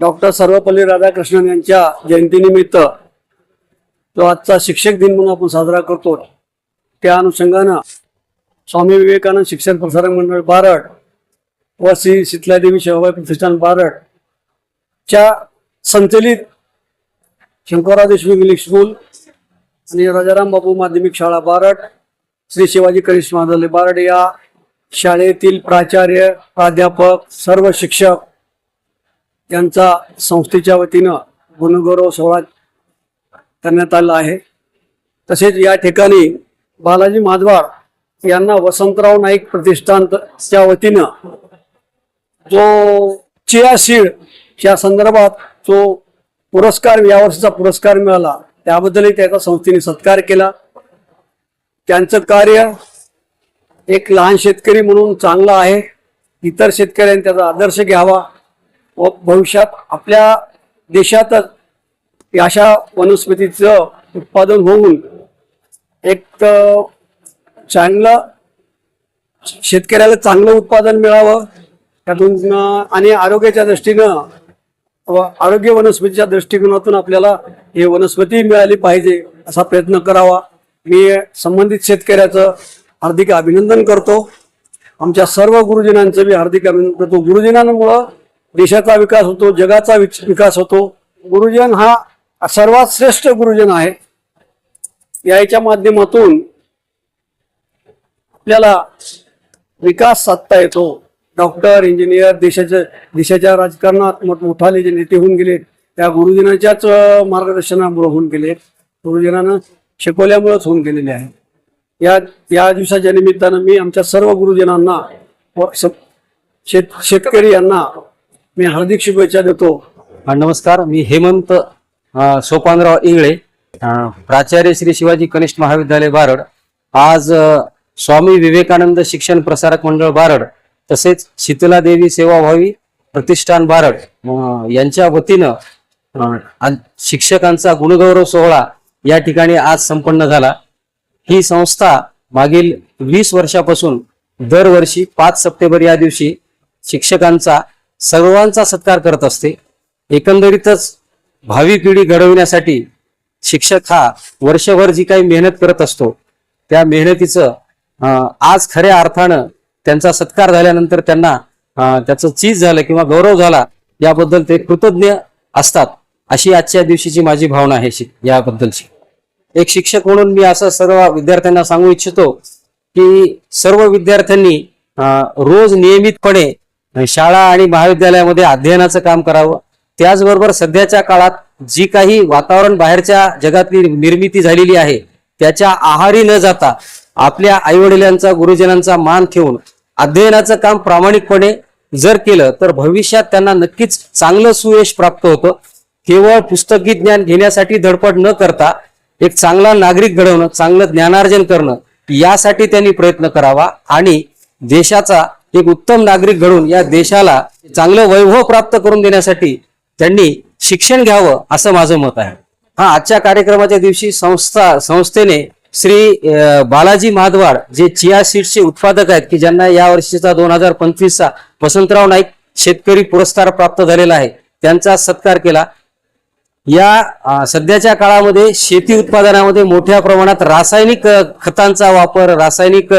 Doctor Sarvepalli Radhakrishnan यांच्या जयंतीनिमित्त जो आजचा शिक्षक दिन म्हणून आपण साजरा करतो त्या अनुषंगानं स्वामी विवेकानंद शिक्षण प्रसारक मंडळ बारड व श्री शीतलादेवी शेवाबाई प्रतिष्ठान बारड च्या संचलित शंकरराव देशमुख इंग्लिश स्कूल आणि राजाराम बापू माध्यमिक शाळा बारड श्री शिवाजी करिश्मा महाविद्यालय बारड या शाळेतील प्राचार्य प्राध्यापक सर्व शिक्षक त्यांचा संस्थेच्या वतीनं गुणगौरव सोहळा करण्यात आला आहे. तसेच या ठिकाणी बालाजी माधवाड यांना वसंतराव नाईक प्रतिष्ठानच्या वतीनं जो चिया सीड या संदर्भात जो पुरस्कार यावर्षीचा पुरस्कार मिळाला त्याबद्दलही त्याचा संस्थेने सत्कार केला. त्यांचं कार्य एक लहान शेतकरी म्हणून चांगलं आहे. इतर शेतकऱ्यांनी त्याचा आदर्श घ्यावा. व भविष्यात आपल्या देशातच अशा वनस्पतीचं उत्पादन होऊन एक तर चांगलं शेतकऱ्याला चांगलं उत्पादन मिळावं त्यातून आणि आरोग्याच्या दृष्टीनं आरोग्य वनस्पतीच्या दृष्टिकोनातून आपल्याला हे वनस्पती मिळाली पाहिजे असा प्रयत्न करावा. मी संबंधित शेतकऱ्याचं हार्दिक अभिनंदन करतो. आमच्या सर्व गुरुजनांचं मी हार्दिक अभिनंदन करतो. गुरुजनांमुळं देशाचा विकास होतो जगाचा विकास होतो. गुरुजन हा सर्वात श्रेष्ठ गुरुजन आहे. याच्या माध्यमातून आपल्याला विकास साधता येतो. डॉक्टर इंजिनियर देशाच्या देशाच्या राजकारणात मोठमोठाले जे नेते होऊन गेले त्या गुरुजनाच्याच मार्गदर्शनामुळं मार्गदर्शनामुळे होऊन गेले. गुरुजनानं शिकवल्यामुळेच होऊन गेलेले आहे. या या दिवसाच्या निमित्तानं मी आमच्या सर्व गुरुजनांना व शेत शेतकरी यांना मी हार्दिक शुभेच्छा देतो. नमस्कार. मी हेमंत सोपानराव इंगळे. प्राचार्य श्री शिवाजी कनिष्ठ महाविद्यालय बारड. आज स्वामी विवेकानंद शिक्षण प्रसारक मंडळ बारड तसेच शीतला देवी सेवाभावी प्रतिष्ठान बारड यांच्या वतीनं शिक्षकांचा गुणगौरव सोहळा या ठिकाणी आज संपन्न झाला. ही संस्था मागील वीस वर्षापासून दरवर्षी पाच सप्टेंबर या दिवशी शिक्षकांचा सर्वांचा सत्कार करत असते. एकंदरीतच भावी पिढी घडविण्यासाठी शिक्षक हा वर्षभर जी काही मेहनत करत असतो त्या मेहनतीचं आज खऱ्या अर्थानं त्यांचा सत्कार झाल्यानंतर त्यांना त्याचं चीज झालं किंवा गौरव झाला याबद्दल ते कृतज्ञ असतात अशी आजच्या दिवशीची माझी भावना आहे याबद्दलची. एक शिक्षक म्हणून मी असं सर्व विद्यार्थ्यांना सांगू इच्छितो की सर्व विद्यार्थ्यांनी रोज नियमितपणे शाळा आणि महाविद्यालयामध्ये अध्ययनाचं काम करावं. त्याचबरोबर सध्याच्या काळात जी काही वातावरण बाहेरच्या जगातली निर्मिती झालेली आहे त्याच्या आहारी न जाता आपल्या आईवडिलांचा गुरुजनांचा मान ठेवून अध्ययनाचं काम प्रामाणिकपणे जर केलं तर भविष्यात त्यांना नक्कीच चांगलं सुयश प्राप्त होतं. केवळ पुस्तकी ज्ञान घेण्यासाठी धडपड न करता एक चांगला नागरिक घडवणं चांगलं ज्ञानार्जन करणं यासाठी त्यांनी प्रयत्न करावा. आणि देशाचा एक उत्तम नागरिक घडून या देशाला चांगलं वैभव प्राप्त करून देण्यासाठी त्यांनी शिक्षण घ्यावं असं माझं मत आहे. हा आजच्या कार्यक्रमाच्या दिवशी संस्था संस्थेने श्री बालाजी माधवाड जे चिया सीड्सचे उत्पादक आहेत की ज्यांना या वर्षीचा दोन हजार पंचवीसचा वसंतराव नाईक शेतकरी पुरस्कार प्राप्त झालेला आहे त्यांचा सत्कार केला. या सध्याच्या काळामध्ये शेती उत्पादनामध्ये मोठ्या प्रमाणात रासायनिक खतांचा वापर रासायनिक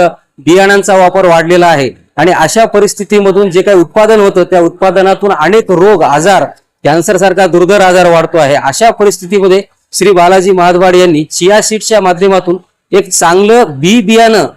बियाणांचा वापर वाढलेला आहे. आणि अशा परिस्थितीमधून जे काही उत्पादन होतं त्या उत्पादनातून अनेक रोग आजार कॅन्सर सारखा दुर्धर आजार वाढतो आहे. अशा परिस्थितीमध्ये श्री बालाजी महादवाड यांनी चिया सीटच्या माध्यमातून एक चांगलं बी बियाणं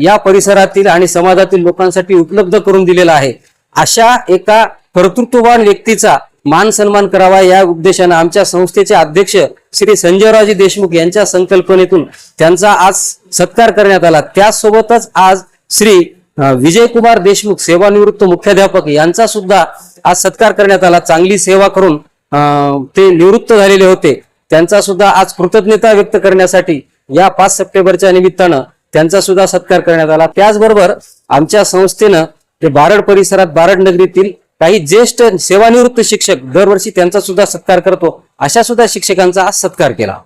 या परिसरातील आणि समाजातील लोकांसाठी उपलब्ध करून दिलेलं आहे. अशा एका कर्तृत्ववान व्यक्तीचा मान सन्मान करावा या उद्देशानं आमच्या संस्थेचे अध्यक्ष श्री संजयरावजी देशमुख यांच्या संकल्पनेतून त्यांचा आज सत्कार करण्यात आला. त्यासोबतच आज श्री विजय विजयकुमार देशमुख सेवानिवृत्त मुख्याध्यापक यांचा सुद्धा आज सत्कार करण्यात आला. चांगली सेवा करून ते निवृत्त झालेले होते. त्यांचा सुद्धा आज कृतज्ञता व्यक्त करण्यासाठी या पाच सप्टेंबरच्या निमित्तानं त्यांचा सुद्धा सत्कार करण्यात आला. त्याचबरोबर आमच्या संस्थेनं ते बारड परिसरात बारड नगरीतील काही ज्येष्ठ सेवानिवृत्त शिक्षक दरवर्षी त्यांचा सुद्धा सत्कार करतो अशा सुद्धा शिक्षकांचा आज सत्कार केला.